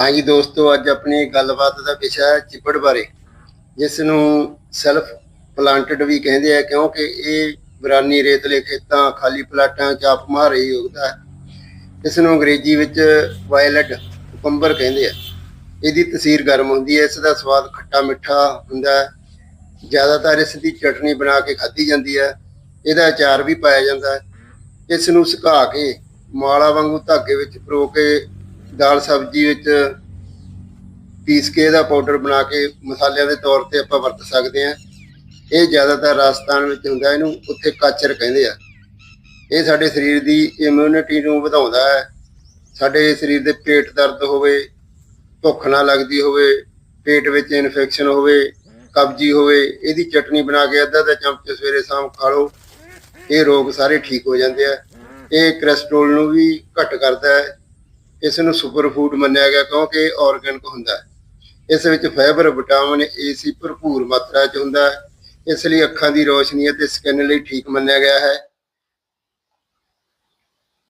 ਹਾਂਜੀ ਦੋਸਤੋ, ਅੱਜ ਆਪਣੀ ਗੱਲਬਾਤ ਦਾ ਵਿਸ਼ਾ ਹੈ ਚਿੱਬੜ ਬਾਰੇ ਜਿਸ ਨੂੰ ਸੈਲਫ ਪਲਾਂਟਡ ਵੀ ਕਹਿੰਦੇ ਆ, ਕਿਉਂਕਿ ਇਹ ਬਰਾਨੀ ਰੇਤਲੇ ਖੇਤਾਂ, ਖਾਲੀ ਪਲਾਟਾਂ ਚ ਆਪ ਹੀ ਉੱਗਦਾ ਹੈ। ਇਸ ਨੂੰ ਅੰਗਰੇਜ਼ੀ ਵਿੱਚ ਵਾਇਲਟ ਕੁਕੰਬਰ ਕਹਿੰਦੇ ਆ। ਇਹਦੀ ਤਸੀਰ ਗਰਮ ਹੁੰਦੀ ਹੈ ਇਸ ਦਾ ਸਵਾਦ ਖੱਟਾ ਮਿੱਠਾ ਹੁੰਦਾ ਹੈ। ਜ਼ਿਆਦਾਤਰ ਇਸ ਦੀ ਚਟਨੀ ਬਣਾ ਕੇ ਖਾਧੀ ਜਾਂਦੀ ਹੈ, ਇਹਦਾ ਅਚਾਰ ਵੀ ਪਾਇਆ ਜਾਂਦਾ ਹੈ। ਇਸ ਨੂੰ ਸੁਕਾ ਕੇ, ਮਾਲਾ ਵਾਂਗੂ ਧਾਗੇ ਵਿੱਚ ਪਰੋ ਕੇ ਦਾਲ ਸਬਜ਼ੀ ਵਿੱਚ ਪੀਸ ਕੇ ਇਹਦਾ ਪਾਊਡਰ ਬਣਾ ਕੇ ਮਸਾਲਿਆਂ ਦੇ ਤੌਰ ਤੇ ਆਪਾਂ ਵਰਤ ਸਕਦੇ ਹਾਂ। ਇਹ ਜ਼ਿਆਦਾਤਰ ਰਾਜਸਥਾਨ ਵਿੱਚ ਹੁੰਦਾ, ਇਹਨੂੰ ਉੱਥੇ ਕਾਚਰ ਕਹਿੰਦੇ ਆ। ਇਹ ਸਾਡੇ ਸਰੀਰ ਦੀ ਇਮਿਊਨਿਟੀ ਨੂੰ ਵਧਾਉਂਦਾ ਹੈ। ਸਾਡੇ ਸਰੀਰ ਦੇ ਪੇਟ ਦਰਦ ਹੋਵੇ, ਭੁੱਖ ਨਾ ਲੱਗਦੀ ਹੋਵੇ, ਪੇਟ ਵਿੱਚ ਇਨਫੈਕਸ਼ਨ ਹੋਵੇ, ਕਬਜੀ ਹੋਵੇ, ਇਹਦੀ ਚਟਨੀ ਬਣਾ ਕੇ ਅੱਧਾ ਅੱਧਾ ਚਮਚ ਸਵੇਰੇ ਸ਼ਾਮ ਖਾ ਲਓ, ਇਹ ਰੋਗ ਸਾਰੇ ਠੀਕ ਹੋ ਜਾਂਦੇ ਆ। ਇਹ ਕੋਲੇਸਟ੍ਰੋਲ ਨੂੰ ਵੀ ਘੱਟ ਕਰਦਾ ਹੈ। ਇਸ ਨੂੰ ਸੁਪਰ ਫੂਡ ਮੰਨਿਆ ਗਿਆ ਕਿਉਂਕਿ ਇਹ ਆਰਗੈਨਿਕ ਹੁੰਦਾ ਹੈ। ਇਸ ਵਿੱਚ ਫਾਈਬਰ ਵਿਟਾਮਿਨ ਏ ਸੀ ਭਰਪੂਰ ਮਾਤਰਾ 'ਚ ਹੁੰਦਾ ਹੈ। ਇਸ ਲਈ ਅੱਖਾਂ ਦੀ ਰੋਸ਼ਨੀ ਅਤੇ ਸਕਿਨ ਲਈ ਠੀਕ ਮੰਨਿਆ ਗਿਆ ਹੈ।